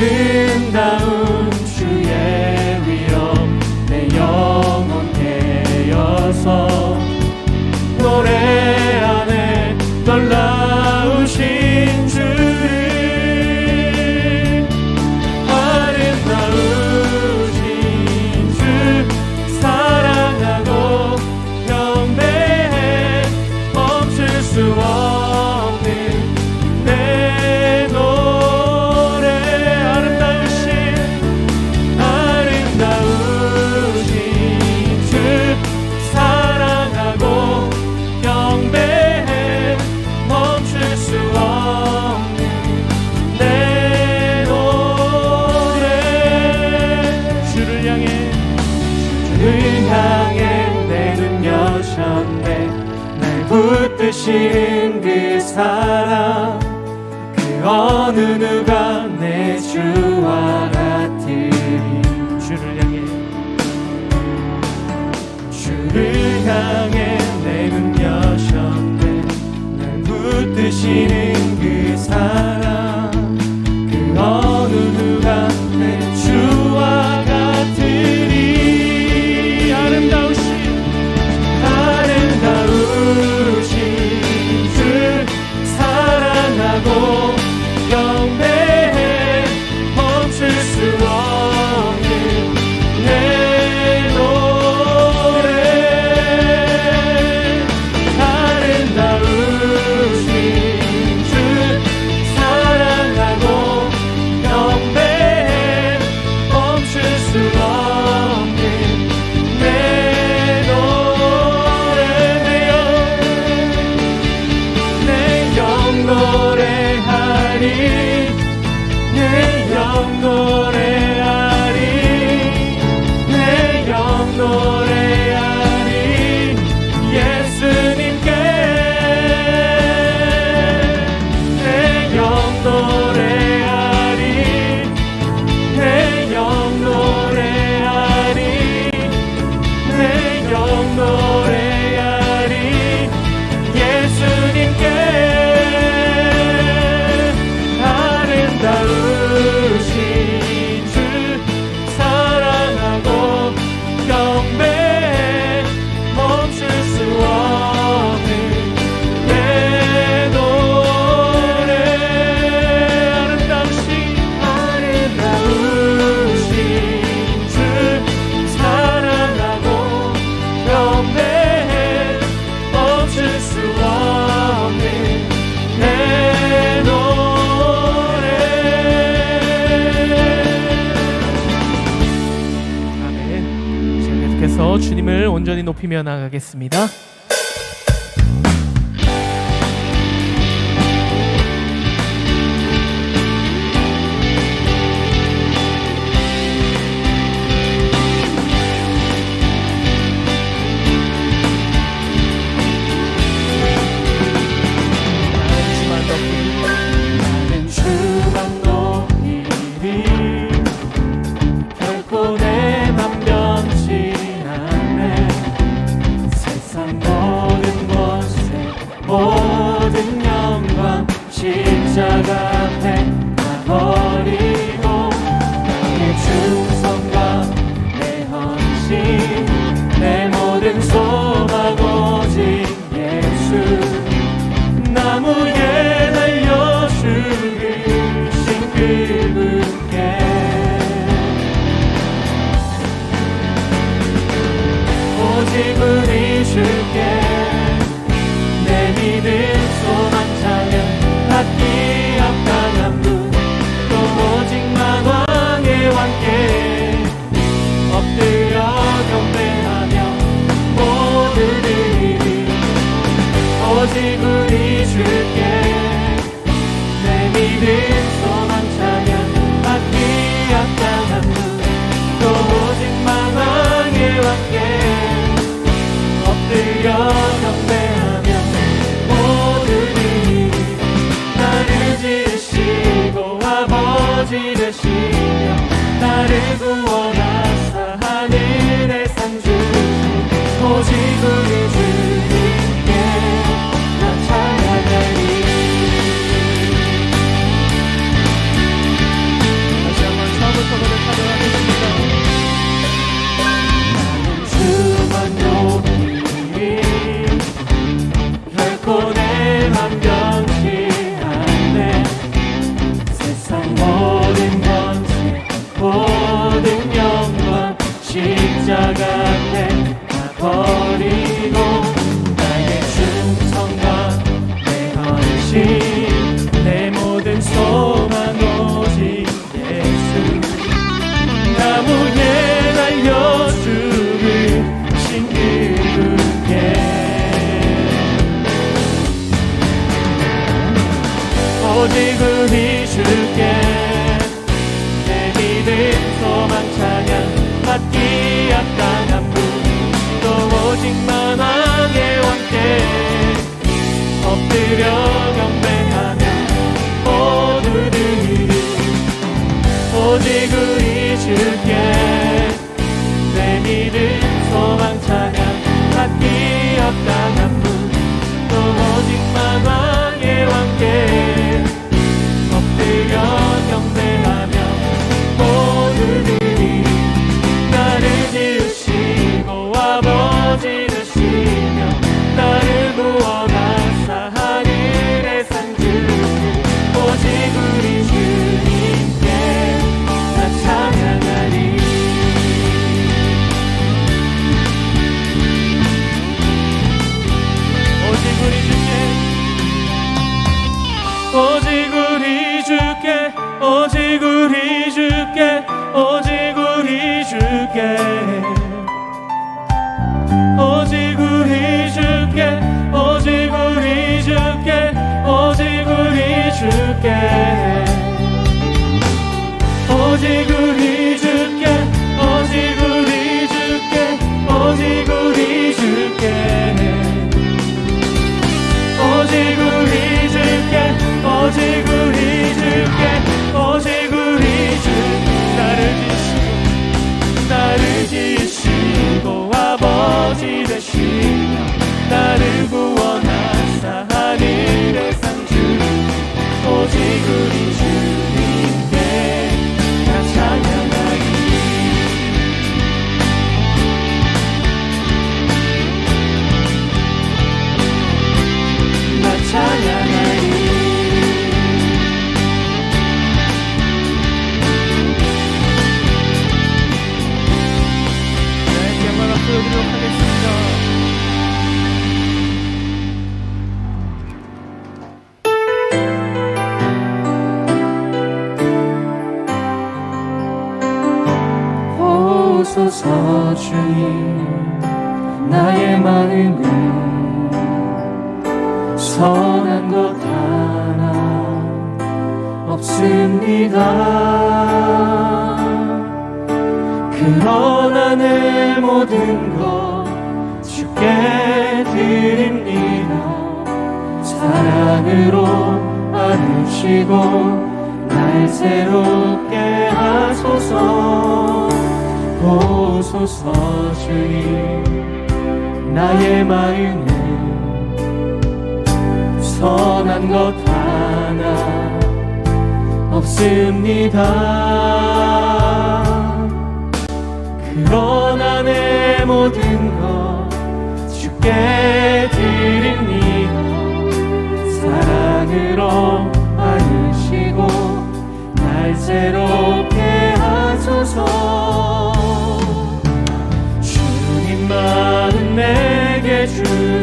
아름다운 나를 향해 내눈 여셨네 날 붙드신 그 사랑 그 어느 누가 내 주와 같으니 주를 향해. 주를 향해 내눈 여셨네 날 붙드시는 그 사랑 주님을 온전히 높이며 나가겠습니다. 그분께 오직 우리 줄게. 내 믿음 소망 찬양 받기 앞당한 분또 오직 만왕의 왕께 엎드려 경배하며 모든 일이 오직 우리 주께 지르시며 나를 구원하 오직 우리 주께 내 믿음 소망 찬양 받기 합당 보소서 주님. 나의 마음은 선한 것 하나 없습니다. 그러나 내 모든 것 주께 드립니다. 사랑으로 안으시고 날 새롭게 하소서 보소서 주님. 나의 마음은 선한 것 하나 없습니다. 그러나 내 모든 것 주께 드립니다. 사랑으로 안으시고 날 새롭게 하소서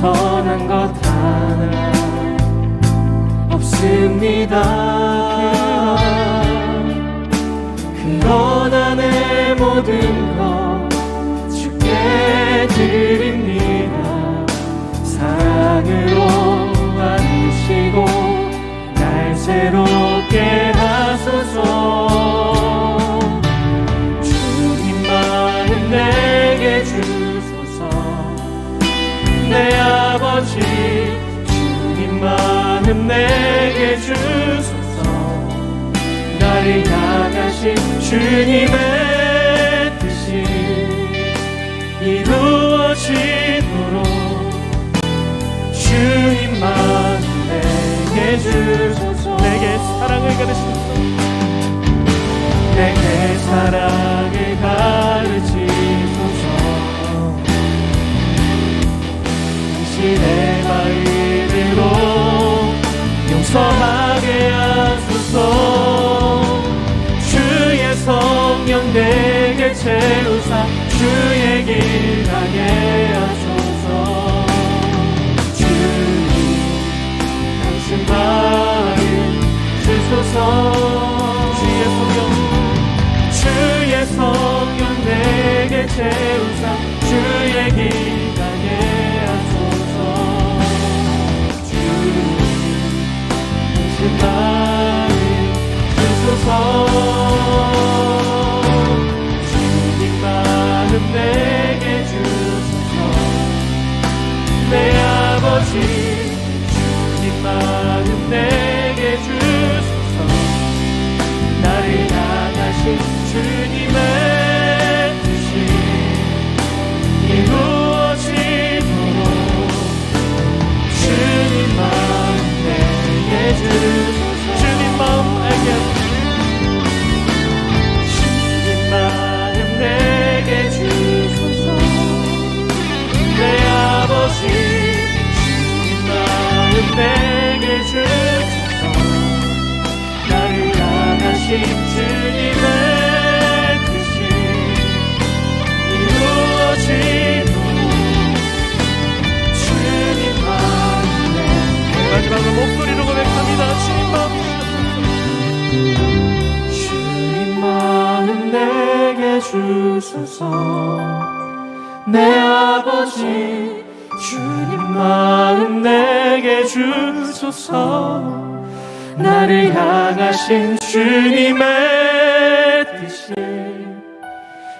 선한 것 하나 없습니다. 그러나 내 모든 것 주께 드립니다. 사랑으로 안으시고 날 새롭게 하소서. 주님 마음 내게 주소서. 내 아버지 주님 마음 내게 주소서. 나를 향하신 주님의 뜻이 이루어지도록 주님 마음 내게 주소서. 내게 사랑을 가르치소서. 내게 사랑을 가르치소서 내 아버지 주님 마음 내게 주소서. 나를 향하신 주님의 뜻이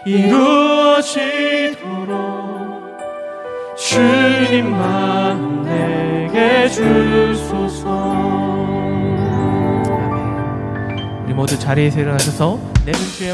이루어지도록 주님 마음 내게 주소서. 우리 모두 자리에서 일어나셔서 내눈 주의